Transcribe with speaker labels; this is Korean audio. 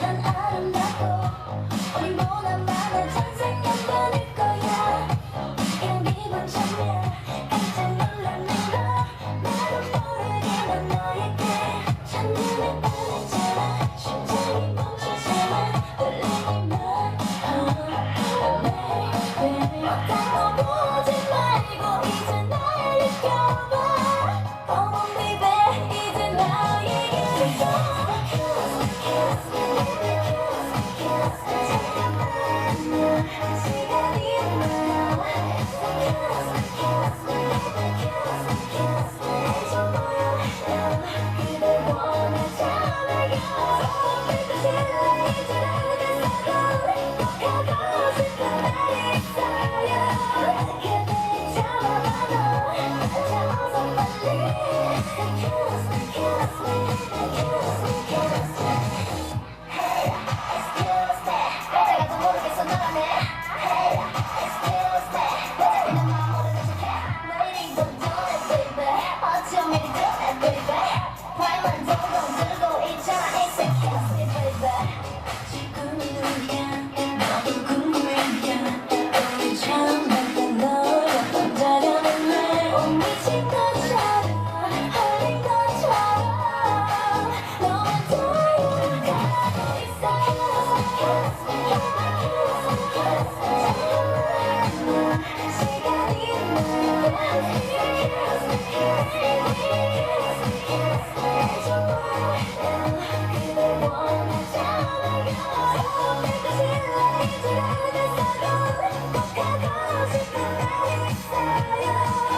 Speaker 1: 난 아름답고 우리보다 많은 천사 Fire, fire.